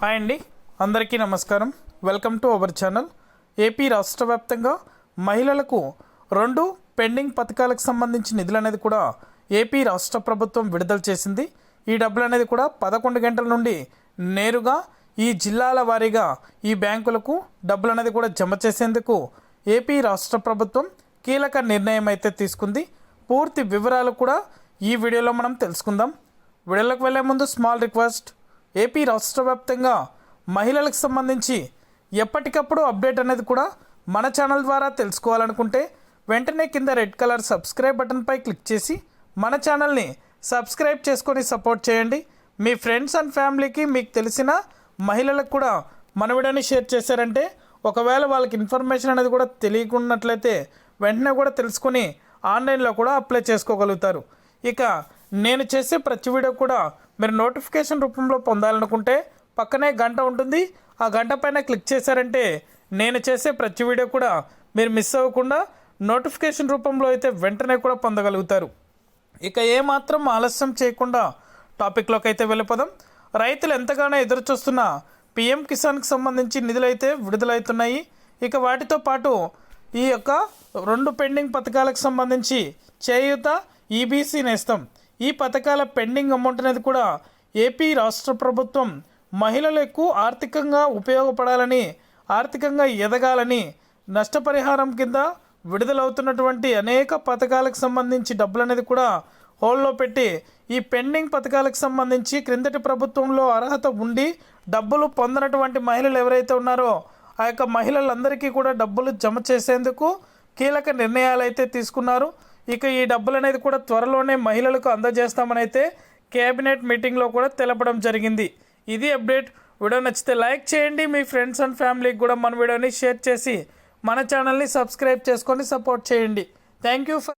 Hi అండి. అందరికీ నమస్కారం. Welcome to our channel. AP రాష్ట్ర వ్యాప్తంగా మహిళలకు రెండు పెండింగ్ పథకాలకు సంబంధించి నిధులు అనేది కూడా ఏపీ రాష్ట్ర ప్రభుత్వం విడుదల చేసింది. ఈ డబ్బులు అనేది కూడా పదకొండు గంటల నుండి నేరుగా ఈ జిల్లాల వారీగా ఈ బ్యాంకులకు డబ్బులు అనేది కూడా జమ చేసేందుకు ఏపీ రాష్ట్ర ప్రభుత్వం కీలక నిర్ణయం అయితే తీసుకుంది. పూర్తి వివరాలు కూడా ఈ వీడియోలో మనం తెలుసుకుందాం. వీడియోలోకి వెళ్ళే ముందు స్మాల్ రిక్వెస్ట్ ఏపీ రాష్ట్ర వ్యాప్తంగా మహిళలకు సంబంధించి ఎప్పటికప్పుడు అప్డేట్ అనేది కూడా మన ఛానల్ ద్వారా తెలుసుకోవాలనుకుంటే వెంటనే కింద రెడ్ కలర్ సబ్స్క్రైబ్ బటన్పై క్లిక్ చేసి మన ఛానల్ని సబ్స్క్రైబ్ చేసుకొని సపోర్ట్ చేయండి. మీ ఫ్రెండ్స్ అండ్ ఫ్యామిలీకి మీకు తెలిసిన మహిళలకు కూడా మన వీడియోని షేర్ చేశారంటే ఒకవేళ వాళ్ళకి ఇన్ఫర్మేషన్ అనేది కూడా తెలియకున్నట్లయితే వెంటనే కూడా తెలుసుకొని ఆన్లైన్లో కూడా అప్లై చేసుకోగలుగుతారు. ఇక నేను చేసే ప్రతి వీడియో కూడా మీరు నోటిఫికేషన్ రూపంలో పొందాలనుకుంటే పక్కనే గంట ఉంటుంది. ఆ గంట పైన క్లిక్ చేశారంటే నేను చేసే ప్రతి వీడియో కూడా మీరు మిస్ అవ్వకుండా నోటిఫికేషన్ రూపంలో అయితే వెంటనే కూడా పొందగలుగుతారు. ఇక ఏమాత్రం ఆలస్యం చేయకుండా టాపిక్లోకి అయితే వెళ్ళిపోదాం. రైతులు ఎంతగానో ఎదురు చూస్తున్న పిఎం కిసాన్కి సంబంధించి నిధులైతే విడుదలవుతున్నాయి. ఇక వాటితో పాటు ఈ యొక్క రెండు పెండింగ్ పథకాలకు సంబంధించి చేయూత ఈబీసీ నేస్తం. ఈ పథకాల పెండింగ్ అమౌంట్ అనేది కూడా ఏపీ రాష్ట్ర ప్రభుత్వం మహిళలకు ఆర్థికంగా ఉపయోగపడాలని ఆర్థికంగా ఎదగాలని నష్టపరిహారం కింద విడుదలవుతున్నటువంటి అనేక పథకాలకు సంబంధించి డబ్బులు అనేది కూడా హోల్లో పెట్టి ఈ పెండింగ్ పథకాలకు సంబంధించి క్రిందటి ప్రభుత్వంలో అర్హత ఉండి డబ్బులు పొందనటువంటి మహిళలు ఎవరైతే ఉన్నారో ఆ యొక్క మహిళలందరికీ కూడా డబ్బులు జమ చేసేందుకు కీలక నిర్ణయాలు అయితే తీసుకున్నారు. ఇక ఈ డబ్బులు అనేది కూడా త్వరలోనే మహిళలకు అందజేస్తామని అయితే కేబినెట్ మీటింగ్లో కూడా తెలపడం జరిగింది. ఇది అప్డేట్. వీడియో నచ్చితే లైక్ చేయండి. మీ ఫ్రెండ్స్ అండ్ ఫ్యామిలీకి కూడా మన వీడియోని షేర్ చేసి మన ఛానల్ని సబ్స్క్రైబ్ చేసుకొని సపోర్ట్ చేయండి. Thank you for